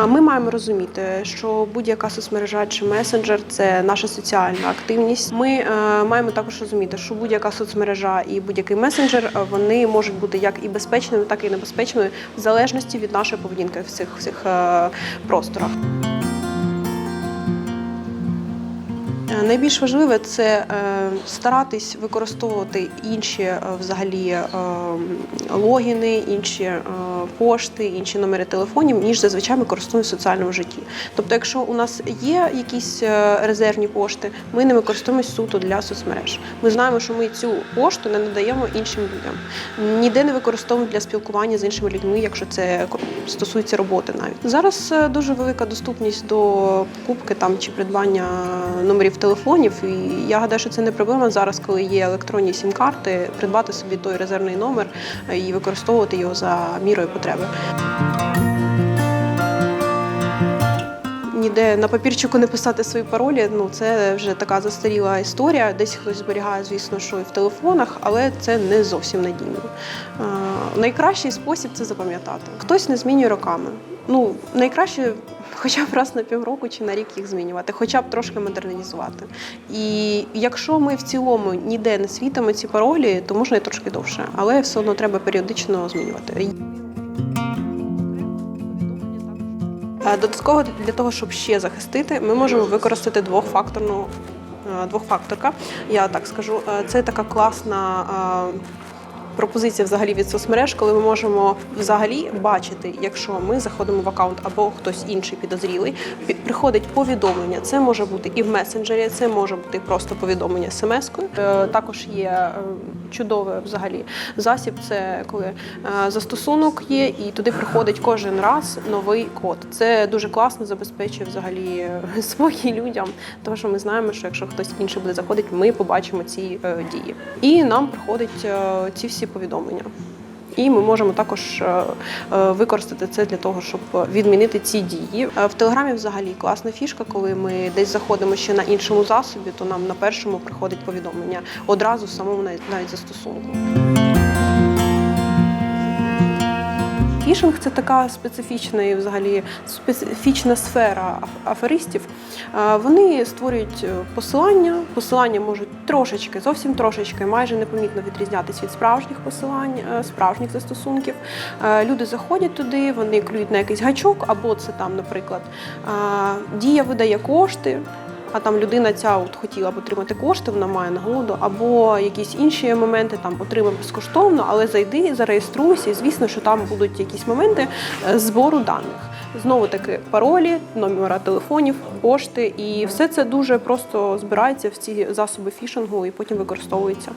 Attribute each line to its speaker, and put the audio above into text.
Speaker 1: А Ми маємо розуміти, що будь-яка соцмережа чи месенджер це наша соціальна активність. Ми е, маємо також розуміти, що будь-яка соцмережа і будь-який месенджер е, вони можуть бути як і безпечними, так і небезпечними в залежності від нашої поведінки в цих всіх е, просторах. Найбільш важливе це е, старатись використовувати інші е, взагалі е, логіни, інші пошти, інші номери телефонів, ніж зазвичай ми користуємося в соціальному житті. Тобто, якщо у нас є якісь резервні пошти, ми ними користуємося суто для соцмереж. Ми знаємо, що ми цю пошту не надаємо іншим людям. Ніде не використовуємо для спілкування з іншими людьми, якщо це стосується роботи навіть. Зараз дуже велика доступність до покупки там чи придбання номерів телефонів. І я гадаю, що це не проблема зараз, коли є електронні сім-карти, придбати собі той резервний номер е, і використовувати його за мірою потреби. Ніде на папірчику не писати свої паролі, ну це вже така застаріла історія. Десь хтось зберігає, звісно, що і в телефонах, але це не зовсім надійно. Е, найкращий спосіб це запам'ятати. Хтось не змінює роками. Ну, найкраще хоча б раз на півроку чи на рік їх змінювати, хоча б трошки модернізувати. І якщо ми в цілому ніде не світимо ці паролі, то можна і трошки довше, але все одно треба періодично змінювати. Е, Додатково для того, щоб ще захистити, ми можемо використати двохфакторну е, двохфакторка. Я так скажу, Е, це така класна. Пропозиція взагалі від соцмереж, коли ми можемо взагалі бачити, якщо ми заходимо в аккаунт або хтось інший підозрілий, пі- приходить повідомлення. Це може бути і в месенджері, це може бути просто повідомлення смс-кою. Е, Також є е, чудовий взагалі засіб. Це коли е, застосунок є, і туди приходить кожен раз новий код. Це дуже класно забезпечує взагалі спокій людям, тому що ми знаємо, що якщо хтось інший буде заходити, ми побачимо ці дії. І нам приходять ці всі повідомлення. І ми можемо також е, е, використати це для того, щоб відмінити ці дії. Е, В Телеграмі взагалі класна фішка, коли ми десь заходимо ще на іншому засобі, то нам на першому приходить повідомлення одразу самому навіть застосунку. Фішинг це така специфічна і взагалі специфічна сфера аф- аферистів. Вони створюють е, посилання. Посилання можуть трошечки, зовсім трошечки, майже непомітно відрізнятися від справжніх посилань, е, справжніх застосунків. Е, Люди заходять туди, вони клюють на якийсь гачок, або це там, наприклад, дія видає кошти. А там людина ця от хотіла б отримати кошти, вона має нагоду, або якісь інші моменти там отримай безкоштовно, але зайди, зареєструйся, і звісно, що там будуть якісь моменти е, збору даних. Знову таки паролі, номера телефонів, пошти, і все це дуже просто збирається в ці засоби фішингу і потім використовується.